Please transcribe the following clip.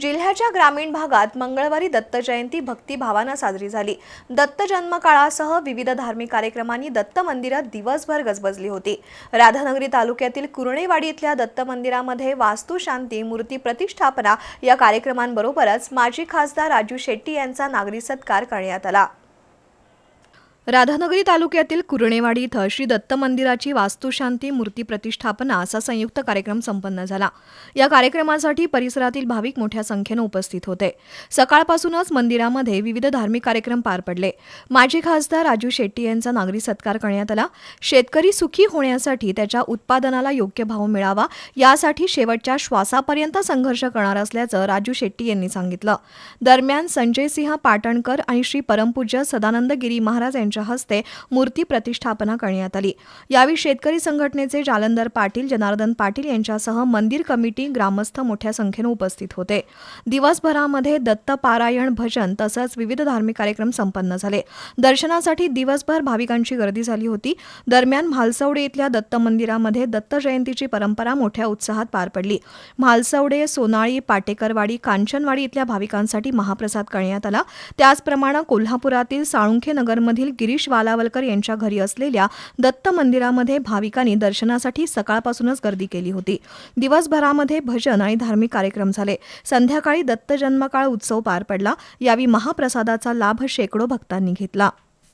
जिल्ह्याच्या ग्रामीण भागात मंगळवारी दत्त जयंती भक्तिभावानं साजरी झाली. दत्त जन्मकाळासह विविध धार्मिक कार्यक्रमांनी दत्त मंदिरात दिवसभर गजबजली होती. राधानगरी तालुक्यातील कुरणेवाडी इथल्या दत्त मंदिरामध्ये वास्तुशांती मूर्ती प्रतिष्ठापना या कार्यक्रमांबरोबरच माजी खासदार राजू शेट्टी यांचा नागरी सत्कार करण्यात आला. राधानगरी तालुक्यातील कुरणेवाडी इथं श्री दत्त मंदिराची वास्तुशांती मूर्ती प्रतिष्ठापना असा संयुक्त कार्यक्रम संपन्न झाला. या कार्यक्रमासाठी परिसरातील भाविक मोठ्या संख्येनं उपस्थित होते. सकाळपासूनच मंदिरामध्ये विविध धार्मिक कार्यक्रम पार पडले. माजी खासदार राजू शेट्टी यांचा नागरी सत्कार करण्यात आला. शेतकरी सुखी होण्यासाठी त्याच्या उत्पादनाला योग्य भाव मिळावा यासाठी शेवटच्या श्वासापर्यंत संघर्ष करणार असल्याचं राजू शेट्टी यांनी सांगितलं. दरम्यान संजय सिंह पाटणकर आणि श्री परमपूज्य सदानंद गिरी महाराज यांच्या हस्ते मूर्ती प्रतिष्ठापना करण्यात आली. यावेळी शेतकरी संघटनेचे जालंधर पाटील जनार्दन पाटील यांच्यासह मंदिर कमिटी ग्रामस्थ मोठ्या संख्येनं उपस्थित होते. दिवसभरामध्ये दत्त पारायण भजन तसंच विविध धार्मिक कार्यक्रम संपन्न झाले. दर्शनासाठी दिवसभर भाविकांची गर्दी झाली होती. दरम्यान म्हालसवडे इथल्या दत्त मंदिरामध्ये दत्त जयंतीची परंपरा मोठ्या उत्साहात पार पडली. म्हालसवडे सोनाळी पाटेकरवाडी कांचनवाडी इथल्या भाविकांसाठी महाप्रसाद करण्यात आला. त्याचप्रमाणे कोल्हापुरातील साळुंखे नगरमधील गिरीश वालावलकर यांच्या घरी असलेल्या दत्त मंदिरामध्ये भाविकांनी दर्शनासाठी सकाळपासूनच गर्दी केली होती. दिवसभरामध्ये भजन आणि धार्मिक कार्यक्रम झाले. संध्याकाळी दत्त जन्मकाळ उत्सव पार पडला. यावेळी महाप्रसादाचा लाभ शेकडो भक्तांनी घेतला.